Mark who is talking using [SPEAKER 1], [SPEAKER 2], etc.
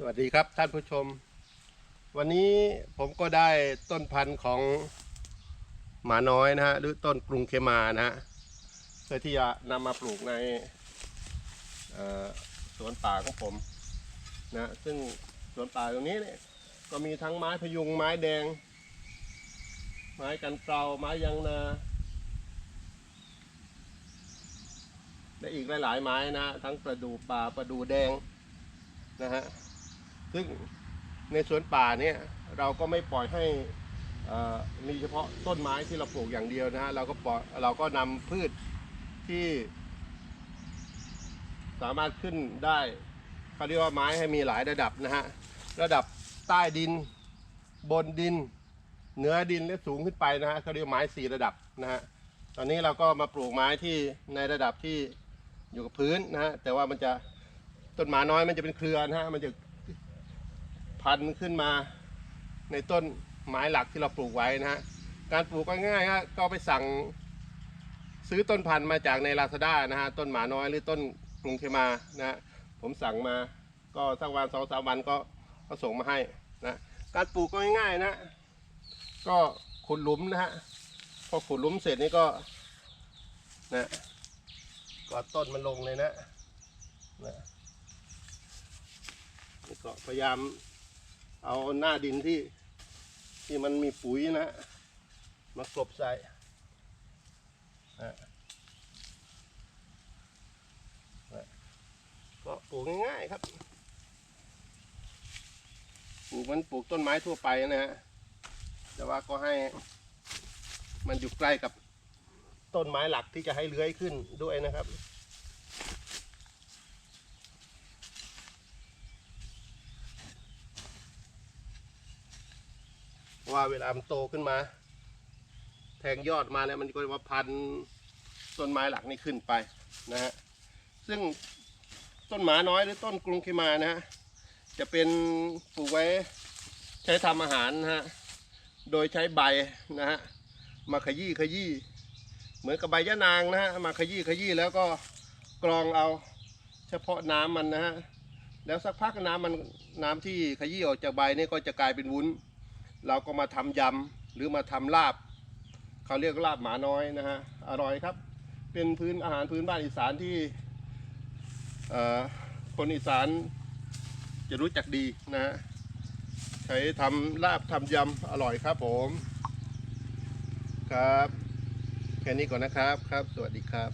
[SPEAKER 1] สวัสดีครับท่านผู้ชม วันนี้ผมก็ได้ต้นพันธุ์ของหมาน้อยนะฮะหรือต้นกรุงเคมานะฮะเพื่อที่จะนำมาปลูกในสวนป่าของผมนะซึ่งสวนป่าตรงนี้เนี่ยก็มีทั้งไม้พยุงไม้แดง ไม้กันเกลาไม้ยางนาและอีกหลายๆไม้นะ ทั้งประดู่ป่าประดู่แดงนะฮะ ซึ่งในสวนป่าเนี่ยเราก็ไม่ปล่อยให้มีเฉพาะต้นไม้ที่เราปลูกอย่างเดียวนะฮะเราก็ปล่อยเราก็นำพืชที่ สามารถขึ้นได้เขาเรียกว่าไม้ให้มีหลายระดับนะฮะระดับใต้ดินบนดินเหนือดินและสูงขึ้นไปนะฮะเขาเรียกไม้สี่ระดับนะฮะตอนนี้เราก็มาปลูกไม้ที่ในระดับที่อยู่กับพื้นนะฮะแต่ว่ามันจะต้นไม้น้อยมันจะเป็นเครือนะฮะมันจะ พันขึ้นมา ในต้นไม้หลักที่เราปลูกไว้นะฮะการปลูกก็ง่ายฮะก็ไปสั่งซื้อต้นพันธุ์มาจากในลาซาด้านะฮะต้นหมาน้อยหรือต้นกรุงเทมานะฮะผมสั่งมาก็สักวันสองสามวันก็ก็ส่งมาให้นะการปลูกก็ง่ายๆนะ ก็ขุดหลุมนะฮะพอขุดหลุมเสร็จนี่ก็นะก็ต้นมันลงเลยนะนะนี่ก็พยายาม เอาหน้าดินที่ ที่มันมีปุ๋ยนะมากลบใส่นะนะก็ปลูกง่ายๆครับ ปลูกมันปลูกต้นไม้ทั่วไปนะฮะ แต่ว่าก็ให้ มันอยู่ใกล้กับต้นไม้หลักที่จะให้เลื้อยขึ้นด้วยนะครับ ว่าเวลามันโตขึ้นมา แทงยอดมาเนี่ยมันก็จะมาพันต้นไม้หลักนี่ขึ้นไปนะฮะซึ่งต้นหมาน้อยหรือต้นกรุงเคมานะฮะจะเป็นปลูกไว้ใช้ทำอาหารนะฮะโดยใช้ใบนะฮะมาขยี้ขยี้เหมือนกับใบยะนางนะฮะมาขยี้ขยี้แล้วก็กรองเอาเฉพาะน้ำมันนะฮะแล้วสักพักน้ำมันน้ำที่ขยี้ออกจากใบนี่ก็จะกลายเป็นวุ้น เราก็มาทำยำหรือมาทำลาบเขาเรียกลาบหมาน้อยนะฮะอร่อยครับ เป็นพื้นอาหารพื้นบ้านอีสานที่คนอีสานจะรู้จักดีนะฮะใช้ทำลาบทำยำอร่อยครับผมครับ แค่นี้ก่อนนะครับครับ สวัสดีครับ